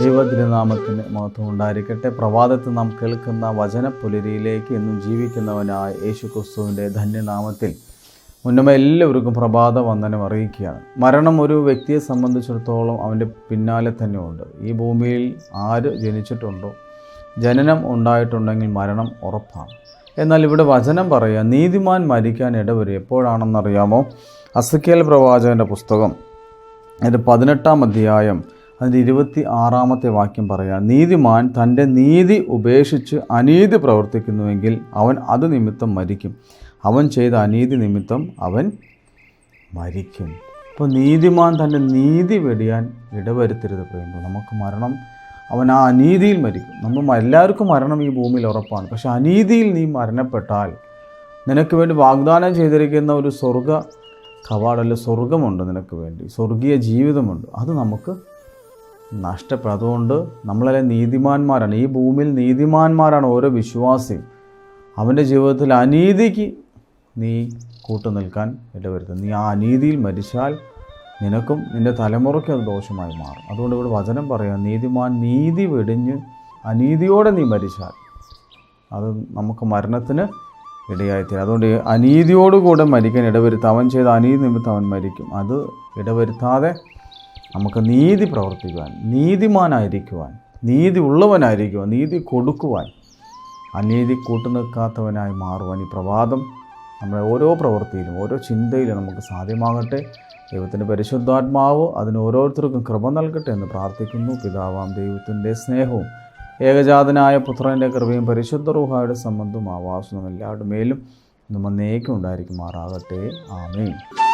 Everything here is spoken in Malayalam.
ദൈവതിരുനാമത്തിന് മഹത്വം ഉണ്ടായിരിക്കട്ടെ പ്രഭാതത്തിൽ നാം കേൾക്കുന്ന വചനപ്പുലരിയിലേക്ക് എന്നും ജീവിക്കുന്നവനായ യേശു ക്രിസ്തുവിന്റെ ധന്യനാമത്തിൽ മുന്നമ എല്ലാവർക്കും പ്രഭാത വന്ദനം അറിയിക്കുകയാണ്. മരണം ഒരു വ്യക്തിയെ സംബന്ധിച്ചിടത്തോളം അവന്റെ പിന്നാലെ തന്നെയുണ്ട്. ഈ ഭൂമിയിൽ ആര് ജനിച്ചിട്ടുണ്ടോ? ജനനം ഉണ്ടായിട്ടുണ്ടെങ്കിൽ മരണം ഉറപ്പാണ്. എന്നാൽ ഇവിടെ വചനം പറയുക നീതിമാൻ മരിക്കാൻ ഇടവരും എപ്പോഴാണെന്നറിയാമോ? അസക്കേൽ പ്രവാചകന്റെ പുസ്തകം അതിന്റെ പതിനെട്ടാം അധ്യായം അതിന്റെ ഇരുപത്തി ആറാമത്തെ വാക്യം പറയാം നീതിമാൻ തന്റെ നീതി ഉപേക്ഷിച്ച് അനീതി പ്രവർത്തിക്കുന്നുവെങ്കിൽ അവൻ അത് നിമിത്തം മരിക്കും. അവൻ ചെയ്ത അനീതി നിമിത്തം അവൻ മരിക്കും. അപ്പോൾ നീതിമാൻ തന്റെ നീതി വെടിയാൻ ഇടവരുത്തരുത് പറയുമ്പോൾ നമുക്ക് മരണം അവൻ ആ അനീതിയിൽ മരിക്കും. നമ്മൾ എല്ലാവർക്കും മരണം ഈ ഭൂമിയിൽ ഉറപ്പാണ്. പക്ഷേ അനീതിയിൽ നീ മരണപ്പെട്ടാൽ നിനക്ക് വേണ്ടി വാഗ്ദാനം ചെയ്തിരിക്കുന്ന ഒരു സ്വർഗ കവാടല്ല സ്വർഗമുണ്ട് നിനക്ക് വേണ്ടി. സ്വർഗീയ ജീവിതമുണ്ട്. അത് നമുക്ക് നഷ്ടപ്പെടും അതുകൊണ്ട് നമ്മളെ നീതിമാന്മാരാണ്. ഈ ഭൂമിയിൽ നീതിമാന്മാരാണ് ഓരോ വിശ്വാസിയും. അവന്റെ ജീവിതത്തിൽ അനീതിക്ക് നീ കൂട്ടു നിൽക്കാൻ ഇടവരുത്തും നീ ആ അനീതിയിൽ മരിച്ചാൽ നിനക്കും നിന്റെ തലമുറയ്ക്കും അത് ദോഷമായി മാറും. അതുകൊണ്ട് ഇവിടെ വചനം പറയാം നീതിമാൻ നീതി വെടിഞ്ഞ് അനീതിയോടെ നീ മരിച്ചാൽ അത് നമുക്ക് മരണത്തിന് ഇടയായിത്തീരും. അതുകൊണ്ട് അനീതിയോടുകൂടെ മരിക്കാൻ ഇടവരുത്തുക അവൻ ചെയ്ത അനീതി നിമിത്തം അവൻ മരിക്കും. അത് ഇടവരുത്താതെ നമുക്ക് നീതി പ്രവർത്തിക്കുവാൻ നീതിമാനായിരിക്കുവാൻ നീതി ഉള്ളവനായിരിക്കുവാൻ നീതി കൊടുക്കുവാൻ അനീതി കൂട്ടുനിൽക്കാത്തവനായി മാറുവാൻ ഈ പ്രഭാതം നമ്മുടെ ഓരോ പ്രവൃത്തിയിലും ഓരോ ചിന്തയിലും നമുക്ക് സാധ്യമാകട്ടെ. ദൈവത്തിന്റെ പരിശുദ്ധാത്മാവ് അതിന് ഓരോരുത്തർക്കും കൃപ നൽകട്ടെ എന്ന് പ്രാർത്ഥിക്കുന്നു. പിതാവാം ദൈവത്തിന്റെ സ്നേഹവും ഏകജാതനായ പുത്രന്റെ കൃപയും പരിശുദ്ധ റൂഹായുടെ സംബന്ധവും ആവാസവും എല്ലാവരുടെ മേലും നമ്മന്നേക്കും ഉണ്ടായിരിക്കുമാറാകട്ടെ. ആമേൻ.